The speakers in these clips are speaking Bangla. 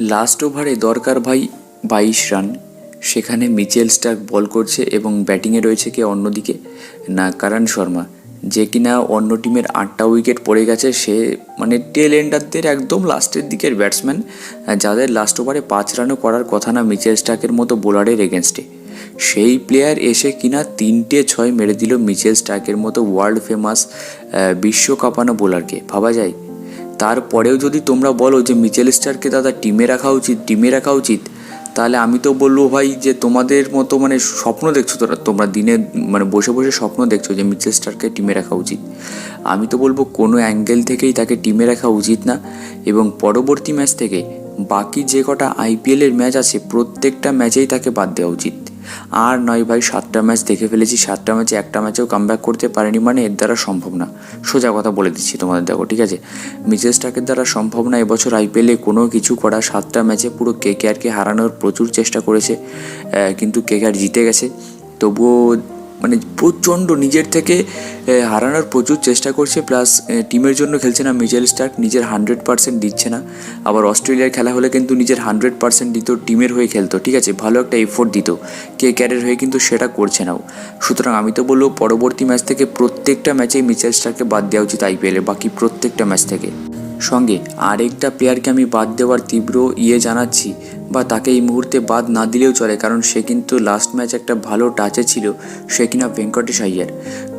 লাস্ট ওভারে দরকার ভাই বাইশ রান। সেখানে মিচেল স্টার্ক বল করছে এবং ব্যাটিংয়ে রয়েছে কে অন্যদিকে? না, কারণ শর্মা। যে কিনা অন্য টিমের আটটা উইকেট পড়ে গেছে, সে মানে টেল এন্ডারদের একদম লাস্টের দিকের ব্যাটসম্যান যাদের লাস্ট ওভারে পাঁচ রানও করার কথা না মিচেল স্টার্কের মতো বোলারের এগেনস্টে সেই প্লেয়ার এসে কিনা তিনটে ছয় মেরে দিল মিচেল স্টার্কের মতো ওয়ার্ল্ড ফেমাস বিশ্ব কাঁপানো বোলারকে ভাবা যায়? তারপরেও যদি তোমরা বলো যে মিচেল স্টারকে দাদা টিমে রাখা উচিত, টিমে রাখা উচিত, তাহলে আমি তো বলব ভাই যে তোমাদের মতো মানে স্বপ্ন দেখছ তোরা, তোমরা দিনে মানে বসে বসে স্বপ্ন দেখছ যে মিচেল স্টারকে টিমে রাখা উচিত। আমি তো বলব কোনো অ্যাঙ্গেল থেকেই তাকে টিমে রাখা উচিত না এবং পরবর্তী ম্যাচ থেকে বাকি যে কটা আইপিএলের ম্যাচ আছে প্রত্যেকটা ম্যাচেই তাকে বাদ দেওয়া উচিত। আর নয় ভাই, সাতটা ম্যাচ দেখে ফেলেছি। সাতটা ম্যাচে একটা ম্যাচেও কামব্যাক করতে পারেনি মানে এর দ্বারা সম্ভব না। সোজা কথা বলে দিচ্ছি তোমাদের, দেখো, ঠিক আছে? মিচেল স্টাকের দ্বারা সম্ভব না, এবছর আইপিএলে কোনো কিছু করা। সাতটা ম্যাচে পুরো কে কেকেআরকে হারানোর প্রচুর চেষ্টা করেছে কিন্তু কে কে কেকেআর জিতে গেছে। তবুও মানে প্রচণ্ড নিজের থেকে হারানোর প্রচুর চেষ্টা করছে, প্লাস টিমের জন্য খেলছে না মিচেল স্টার্ক, নিজের হান্ড্রেড পার্সেন্ট দিচ্ছে না। আবার অস্ট্রেলিয়ার খেলা হলে কিন্তু নিজের হান্ড্রেড পার্সেন্ট দিত, টিমের হয়ে খেলতো, ঠিক আছে? ভালো একটা এফোর্ট দিত। কে ক্যারের হয়ে কিন্তু সেটা করছে নাও সুতরাং আমি তো বলব, পরবর্তী ম্যাচ থেকে প্রত্যেকটা ম্যাচেই মিচেল স্টারকে বাদ দেওয়া উচিত আইপিএলে বাকি প্রত্যেকটা ম্যাচ থেকে। সঙ্গে আরেকটা প্লেয়ারকে আমি বাদ দেওয়ার তীব্র ইয়ে জানাচ্ছি বা তাকে এই মুহূর্তে বাদ না দিলেও চলে, কারণ সে কিন্তু লাস্ট ম্যাচ একটা ভালো টাচে ছিল, সে কিনা ভেঙ্কটেশ আইয়ার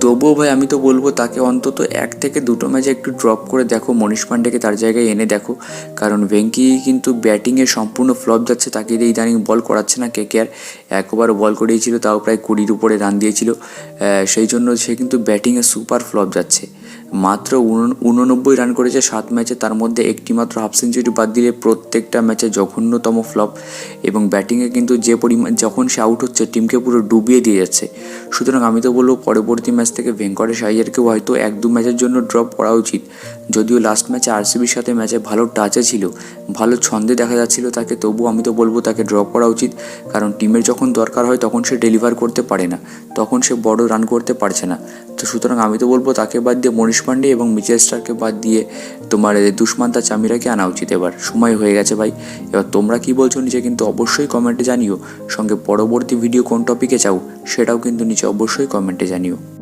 তবুও ভাই আমি তো বলব, তাকে অন্তত এক থেকে দুটো ম্যাচে একটু ড্রপ করে দেখো, মনীষ পান্ডেকে তার জায়গায় এনে দেখো। কারণ ভেঙ্কি কিন্তু ব্যাটিংয়ে সম্পূর্ণ ফ্লপ যাচ্ছে, তাকে ইদানিং বল করাচ্ছে না কে কে আর। একবার বল করিয়েছিল, তাও প্রায় কুড়ির উপরে রান দিয়েছিল। সেই জন্য সে কিন্তু ব্যাটিংয়ে সুপার ফ্লপ যাচ্ছে। মাত্র উন- উননব্বই রান করেছে, সাত ম্যাচে তার মধ্যে একটি মাত্র হাফ সেঞ্চুরি বাদ দিলে প্রত্যেকটা ম্যাচে জঘন্যতম ফ্লপ এবং ব্যাটিংয়ে কিন্তু যে পরিমাণ যখন সে আউট হচ্ছে টিমকে পুরো ডুবিয়ে দিয়ে যাচ্ছে। সুতরাং আমি তো বলব, পরবর্তী ম্যাচ থেকে ভেঙ্কটেশ আইয়ারকেও হয়তো এক দু ম্যাচের জন্য ড্রপ করা উচিত। যদিও লাস্ট ম্যাচে আরসিবির সাথে ম্যাচে ভালো টাচে ছিল, ভালো ছন্দে দেখা যাচ্ছিল তাকে, তবুও আমি তো বলব তাকে ড্রপ করা উচিত। কারণ টিমের যখন দরকার হয়, তখন সে ডেলিভার করতে পারে না, তখন সে বড় রান করতে পারছে না। তো সুতরাং আমি তো বলব, তাকে বাদ দিয়ে মনীষ পান্ডে এবং মিচেল স্টারকে বাদ দিয়ে তোমার দুষ্মান্তা চামিরাকে আনা উচিত এবার। সময় হয়ে গেছে ভাই। এবার তোমরা কি বলছো নিচে কিন্তু অবশ্যই কমেন্টে জানিও। সঙ্গে পরবর্তী ভিডিও কোন টপিকে চাও, সেটাও কিন্তু নিচে অবশ্যই কমেন্টে জানিও।